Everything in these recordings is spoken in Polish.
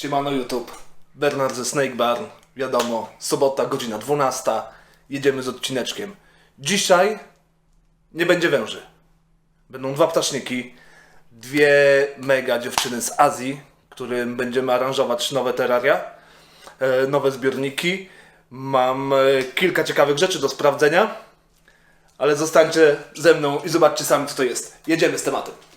Siemano YouTube, Bernard ze Snake Barn, wiadomo, sobota, godzina 12, jedziemy z odcineczkiem. Dzisiaj nie będzie węży. Będą dwa ptaszniki, dwie mega dziewczyny z Azji, którym będziemy aranżować nowe terraria, e, nowe zbiorniki. Mam e, kilka ciekawych rzeczy do sprawdzenia, ale zostańcie ze mną i zobaczcie sami co to jest. Jedziemy z tematem.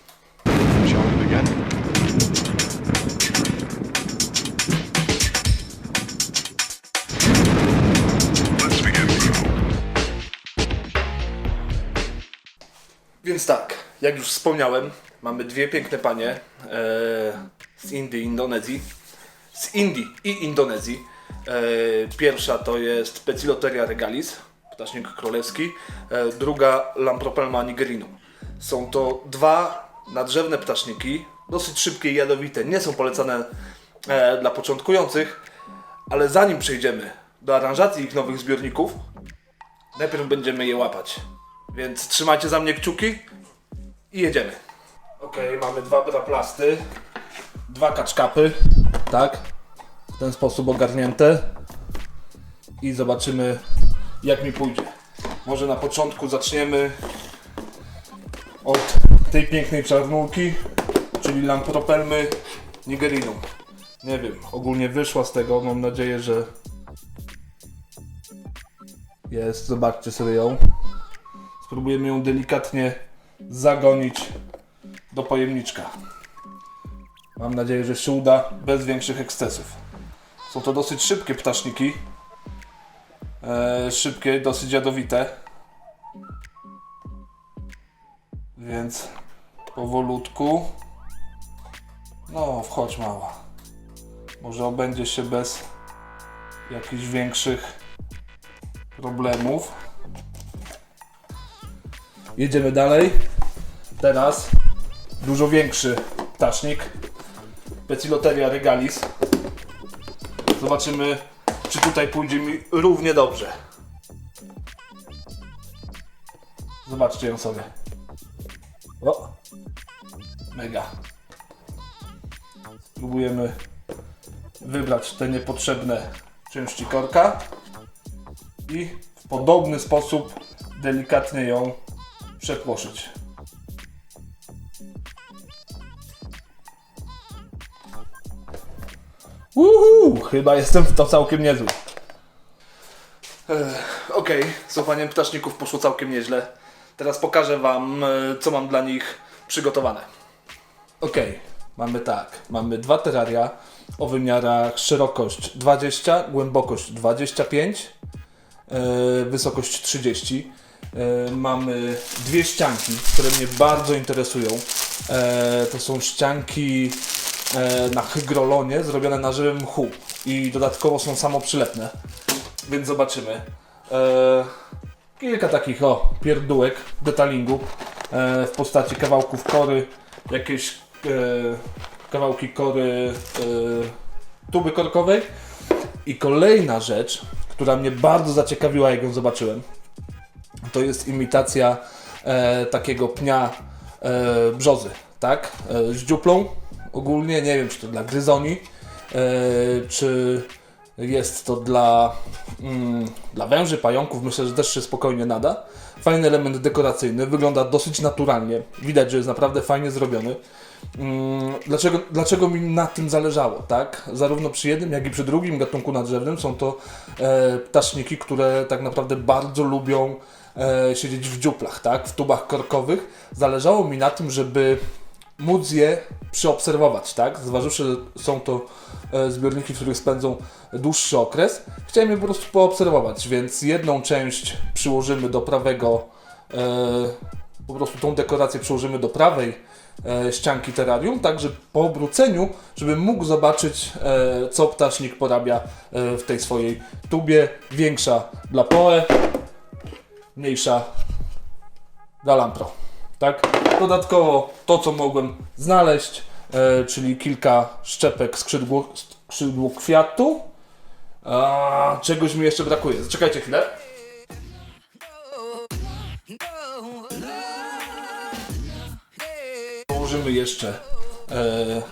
Więc tak, jak już wspomniałem, mamy dwie piękne panie e, z Indii i Indonezji. Z Indii i Indonezji. E, pierwsza to jest Peciloteria regalis, ptasznik królewski. E, druga Lampropelma nigerinum. Są to dwa nadrzewne ptaszniki, dosyć szybkie i jadowite. Nie są polecane e, dla początkujących, ale zanim przejdziemy do aranżacji ich nowych zbiorników, najpierw będziemy je łapać. Więc trzymajcie za mnie kciuki i jedziemy. Okej, mamy dwa braplasty, dwa kaczkapy, tak? W ten sposób ogarnięte. I zobaczymy jak mi pójdzie. Może na początku zaczniemy od tej pięknej czarnulki, czyli Lampropelmy nigerinum. Nie wiem, ogólnie wyszła z tego, mam nadzieję, że jest, zobaczcie sobie ją. Spróbujemy ją delikatnie zagonić do pojemniczka. Mam nadzieję, że się uda bez większych ekscesów. Są to dosyć szybkie ptaszniki. E, szybkie, dosyć jadowite. Więc powolutku. No, wchodź mała. Może obędzie się bez jakichś większych problemów. Jedziemy dalej. Teraz dużo większy ptasznik. Peciloteria regalis. Zobaczymy, czy tutaj pójdzie mi równie dobrze. Zobaczcie ją sobie. O! Mega. Spróbujemy wybrać te niepotrzebne części korka i w podobny sposób delikatnie ją przepłoszyć. Uhu, chyba jestem w to całkiem niezły. Okej, z łapaniem ptaszników poszło całkiem nieźle. Teraz pokażę Wam, e, co mam dla nich przygotowane. Okej, mamy tak. Mamy dwa terraria o wymiarach szerokość 20, głębokość 25, e, wysokość 30. E, mamy dwie ścianki, które mnie bardzo interesują. E, to są ścianki e, na hygrolonie zrobione na żywym mchu i dodatkowo są samoprzylepne. Więc zobaczymy. Kilka takich o pierdółek detalingu w postaci kawałków kory, jakieś kawałki kory tuby korkowej. I kolejna rzecz, która mnie bardzo zaciekawiła, jak ją zobaczyłem, to jest imitacja e, takiego pnia e, brzozy, tak? E, z dziuplą ogólnie, nie wiem czy to dla gryzoni, e, czy jest to dla, mm, dla węży, pająków, myślę, że też się spokojnie nada. Fajny element dekoracyjny, wygląda dosyć naturalnie, widać, że jest naprawdę fajnie zrobiony. Mm, Dlaczego, dlaczego mi na tym zależało, tak? Zarówno przy jednym, jak i przy drugim gatunku nadrzewnym są to e, ptaszniki, które tak naprawdę bardzo lubią e, siedzieć w dziuplach, tak? W tubach korkowych. Zależało mi na tym, żeby móc je przeobserwować, tak? Zważywszy, że są to e, zbiorniki, w których spędzą dłuższy okres, chciałem je po prostu poobserwować, więc jedną część przyłożymy do prawego, e, po prostu tą dekorację przyłożymy do prawej e, ścianki terrarium, tak że po obróceniu, żebym mógł zobaczyć, e, co ptasznik porabia e, w tej swojej tubie. Większa dla Poe, mniejsza dla Lampro. Tak? Dodatkowo to, co mogłem znaleźć, e, czyli kilka szczepek skrzydło, skrzydło kwiatu. A, czegoś mi jeszcze brakuje. Zaczekajcie chwilę. Położymy jeszcze e,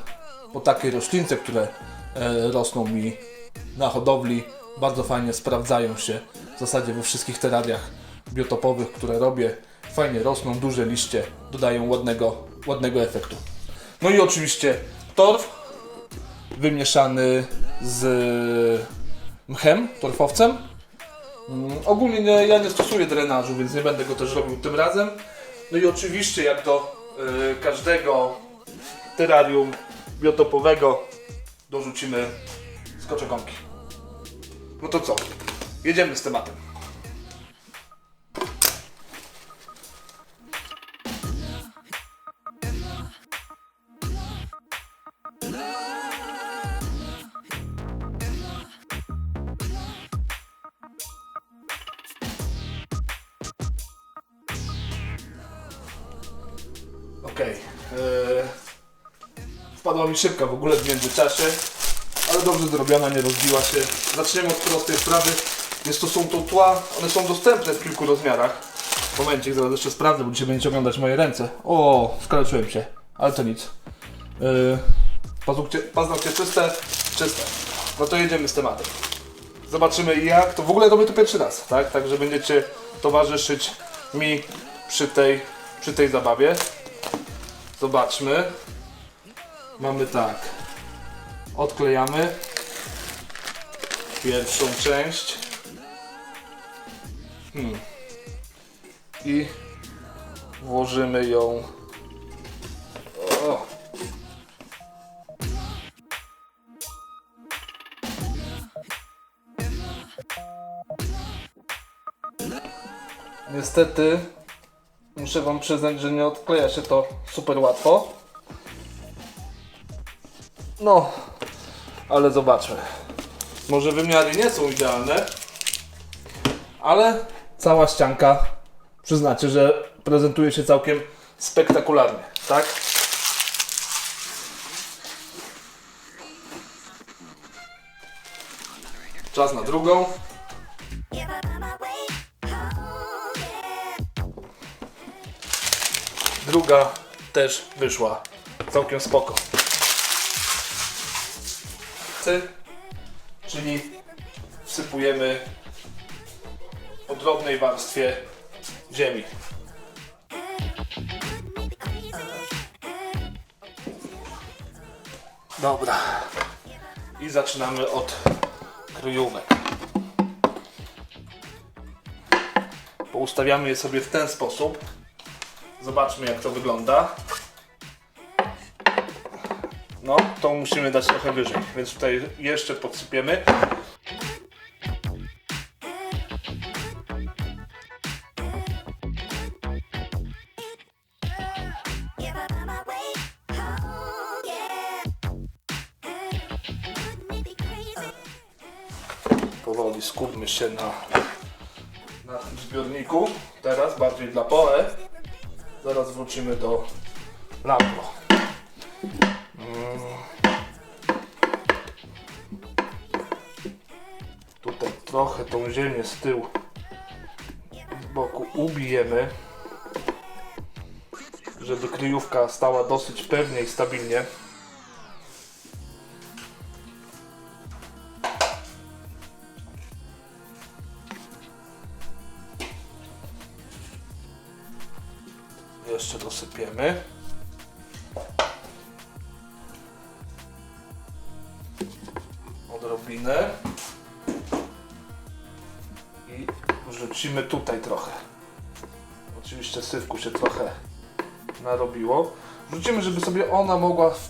po takiej roślince, które e, rosną mi na hodowli, bardzo fajnie sprawdzają się w zasadzie we wszystkich terariach biotopowych, które robię. Fajnie rosną, duże liście, dodają ładnego, ładnego efektu. No i oczywiście torf wymieszany z mchem, torfowcem. Mm, Ogólnie nie, ja nie stosuję drenażu, więc nie będę go też robił tym razem. No i oczywiście jak do y, każdego terrarium biotopowego dorzucimy skoczekonki. No to co? Jedziemy z tematem. Szybka w ogóle w międzyczasie, ale dobrze zrobiona, nie rozbiła się. Zaczniemy od prostej sprawy. Jest to są to tła, one są dostępne w kilku rozmiarach. Momencik, zaraz jeszcze sprawdzę, bo dzisiaj będziecie oglądać moje ręce. O, skaleczyłem się, ale to nic. Yy, paznokcie, paznokcie czyste, czyste. No to jedziemy z tematem. Zobaczymy jak to, w ogóle robię to pierwszy raz, tak? Także będziecie towarzyszyć mi przy tej, przy tej zabawie. Zobaczmy. Mamy tak. Odklejamy pierwszą część. Hmm. I włożymy ją. O. Niestety muszę Wam przyznać, że nie odkleja się to super łatwo. No, ale zobaczmy. Może wymiary nie są idealne, ale cała ścianka przyznacie, że prezentuje się całkiem spektakularnie, tak? Czas na drugą. Druga też wyszła całkiem spoko. Czyli wsypujemy po drobnej warstwie ziemi. Dobra. I zaczynamy od kryjówek. Poustawiamy je sobie w ten sposób, Zobaczmy jak to wygląda. To musimy dać trochę wyżej, więc tutaj jeszcze podsypiemy. Powoli skupmy się na, na tym zbiorniku. Teraz bardziej dla POE. Zaraz wrócimy do lampro. Trochę tą ziemię z tyłu z boku ubijemy, żeby kryjówka stała dosyć pewnie i stabilnie.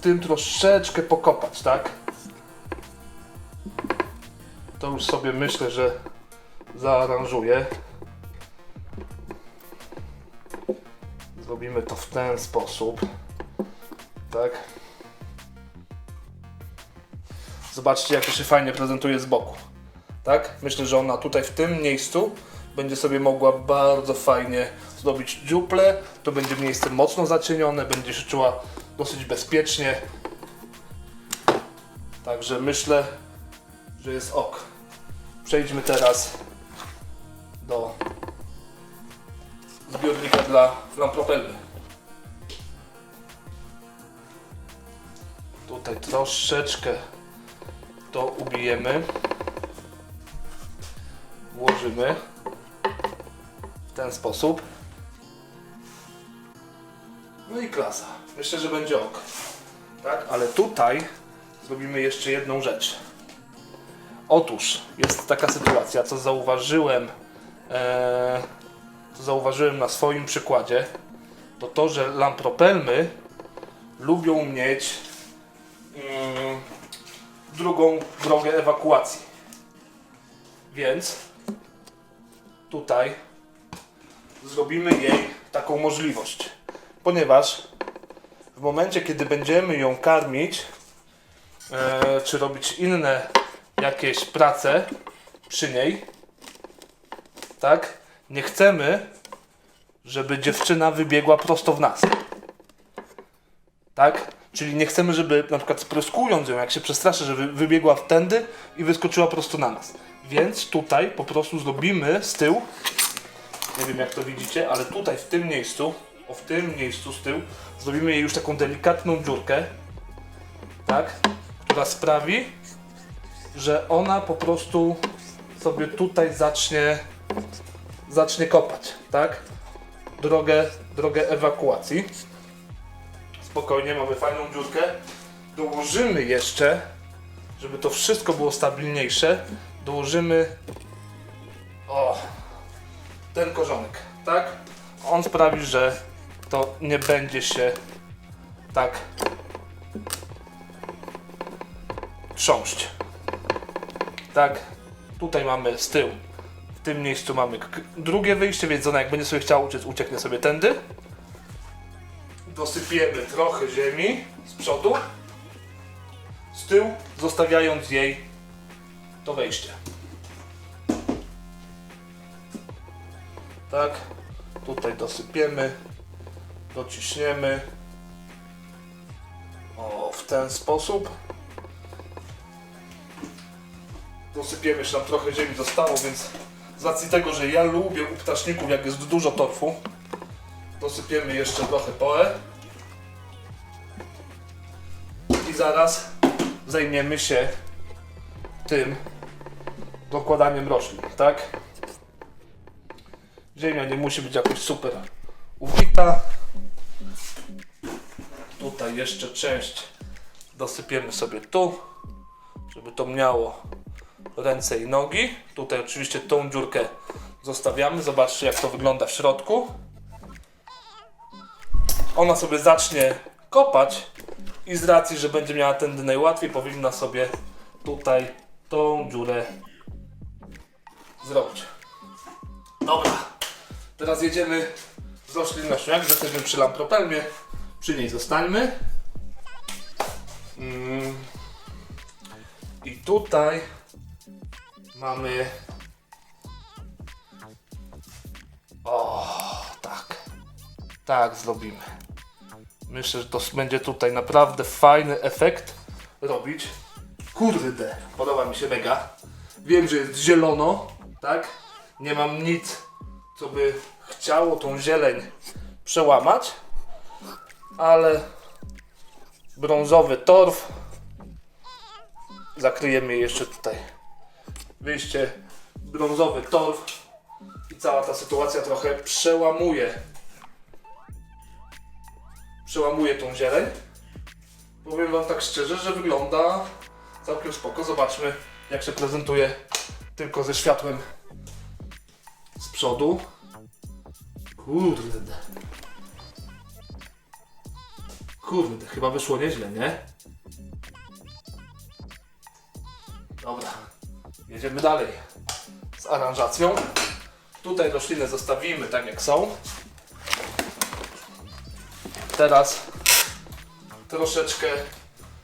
Tym troszeczkę pokopać, tak? To już sobie myślę, że zaaranżuję. Zrobimy to w ten sposób. Tak. Zobaczcie, jak to się fajnie prezentuje z boku. Tak? Myślę, że ona tutaj w tym miejscu będzie sobie mogła bardzo fajnie zrobić dziuple. To będzie miejsce mocno zacienione, będzie się czuła dosyć bezpiecznie. Także myślę, że jest ok. Przejdźmy teraz do zbiornika dla lampropelmy. Tutaj troszeczkę to ubijemy. Włożymy w ten sposób. No i klasa. Myślę, że będzie ok. Tak, ale tutaj zrobimy jeszcze jedną rzecz. Otóż jest taka sytuacja, co zauważyłem, e, co zauważyłem na swoim przykładzie, to to, że lampropelmy lubią mieć mm, drugą drogę ewakuacji. Więc tutaj zrobimy jej taką możliwość. Ponieważ w momencie, kiedy będziemy ją karmić, e, czy robić inne jakieś prace przy niej, tak, nie chcemy, żeby dziewczyna wybiegła prosto w nas. Tak? Czyli nie chcemy, żeby na przykład spryskując ją, jak się przestraszy, żeby wybiegła wtędy i wyskoczyła prosto na nas. Więc tutaj po prostu zrobimy z tyłu, nie wiem jak to widzicie, ale tutaj w tym miejscu, o w tym miejscu z tyłu, zrobimy jej już taką delikatną dziurkę, tak? Która sprawi, że ona po prostu sobie tutaj zacznie, zacznie kopać, tak? Drogę, drogę ewakuacji. Spokojnie, mamy fajną dziurkę. Dołożymy jeszcze, żeby to wszystko było stabilniejsze, dołożymy o, ten korzonek, tak? On sprawi, że to nie będzie się tak trząść. Tak, tutaj mamy z tyłu. W tym miejscu mamy drugie wyjście, więc ona jak będzie sobie chciała uciec, ucieknie sobie tędy. Dosypiemy trochę ziemi z przodu, z tyłu, zostawiając jej to wejście. Tak, tutaj dosypiemy, dociśniemy. O, w ten sposób. Dosypiemy, jeszcze nam trochę ziemi zostało, więc z racji tego, że ja lubię u ptaszników, jak jest dużo torfu, dosypiemy jeszcze trochę poe. I zaraz zajmiemy się tym dokładaniem roślin, tak? Ziemia nie musi być jakoś super ubita. Jeszcze część dosypiemy sobie tu, żeby to miało ręce i nogi. Tutaj oczywiście tą dziurkę zostawiamy. Zobaczcie jak to wygląda w środku. Ona sobie zacznie kopać i z racji, że będzie miała tędy najłatwiej, powinna sobie tutaj tą dziurę zrobić. Dobra, teraz jedziemy z roślinnością. Jak jesteśmy przy lampropelmie, przy niej zostańmy. Mm. I tutaj mamy. O, tak. Tak zrobimy. Myślę, że to będzie tutaj naprawdę fajny efekt robić. Kurde, podoba mi się mega. Wiem, że jest zielono, tak? Nie mam nic, co by chciało tą zieleń przełamać, ale brązowy torf. Zakryjemy jeszcze tutaj. Wyjście brązowy torf. I cała ta sytuacja trochę przełamuje. Przełamuje tą zieleń. Powiem wam tak szczerze, że wygląda całkiem spoko. Zobaczmy jak się prezentuje tylko ze światłem z przodu. Kurde kurde, chyba wyszło nieźle, nie? Dobra, jedziemy dalej z aranżacją. Tutaj rośliny zostawimy tak jak są. Teraz troszeczkę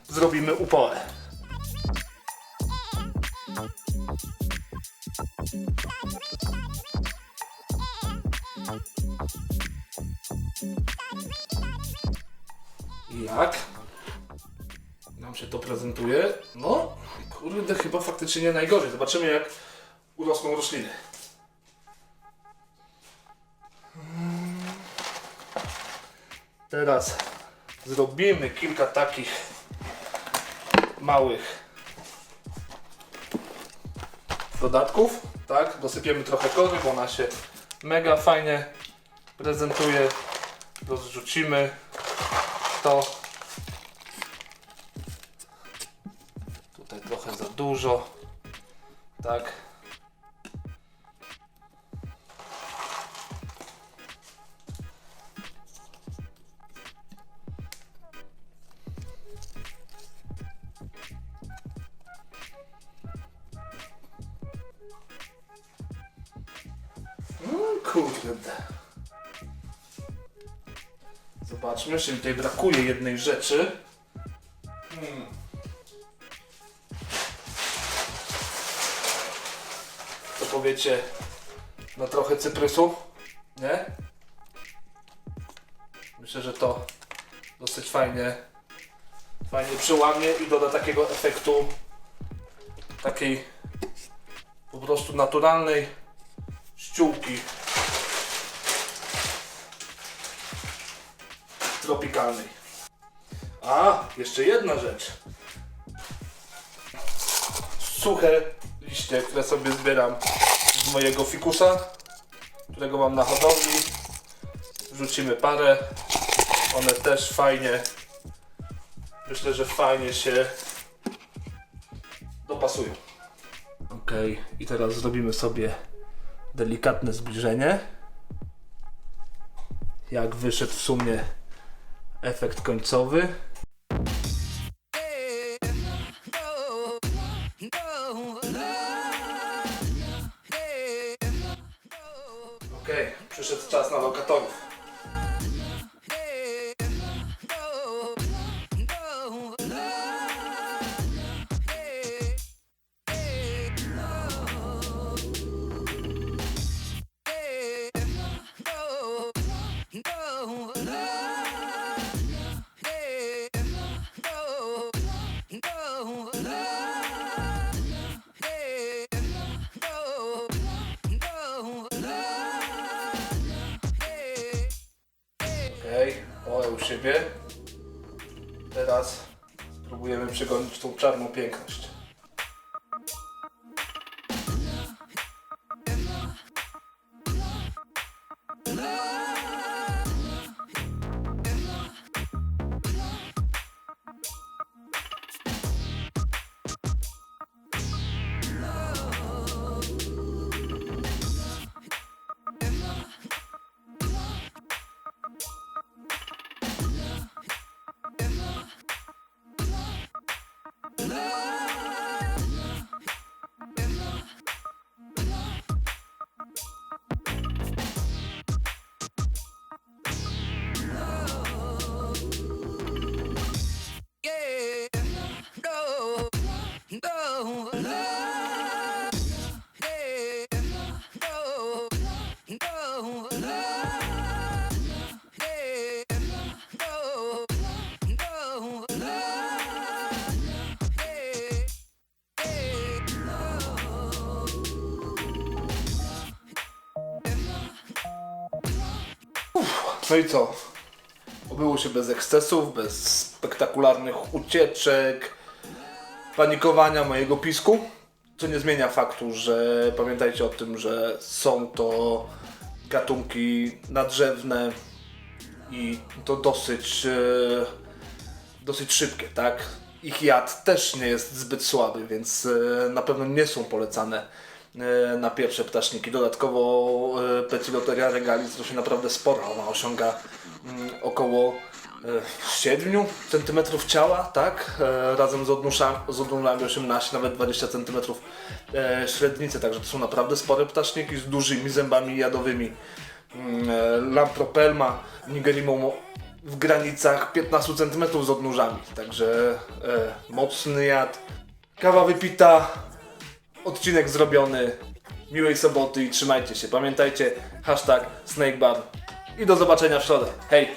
zrobimy upołę. Faktycznie nie najgorzej. Zobaczymy, jak urosną rośliny. Teraz zrobimy kilka takich małych dodatków, tak? Dosypiemy trochę kory, bo ona się mega fajnie prezentuje. Rozrzucimy to. Tutaj trochę za dużo, tak? No kurde. Zobaczmy, czyli tutaj brakuje jednej rzeczy. Co powiecie na trochę cyprysu? Nie? Myślę, że to dosyć fajnie fajnie przełamie i doda takiego efektu takiej po prostu naturalnej ściółki tropikalnej. A, jeszcze jedna rzecz. Suche liście, które sobie zbieram mojego fikusa, którego mam na hodowli. Wrzucimy parę. One też fajnie, myślę, że fajnie się dopasują. Ok, i teraz zrobimy sobie delikatne zbliżenie. Jak wyszedł w sumie efekt końcowy. Siebie. Teraz spróbujemy przegonić tą czarną piękność. No i co? Obyło się bez ekscesów, bez spektakularnych ucieczek, panikowania mojego pisku. Co nie zmienia faktu, że pamiętajcie o tym, że są to gatunki nadrzewne i to dosyć, e, dosyć szybkie, tak? Ich jad też nie jest zbyt słaby, więc e, na pewno nie są polecane na pierwsze ptaszniki. Dodatkowo e, Petiloteria regalis to naprawdę spora. Ona osiąga mm, około e, 7 cm ciała, tak? E, razem z odnóżami, z odnóżami 18, nawet 20 cm e, średnicy, także to są naprawdę spore ptaszniki z dużymi zębami jadowymi. Mm, e, Lampropelma nigerimum w granicach 15 cm z odnóżami, także e, mocny jad. Kawa wypita, odcinek zrobiony. Miłej soboty i trzymajcie się. Pamiętajcie, hashtag SnakeBar. I do zobaczenia w środę. Hej!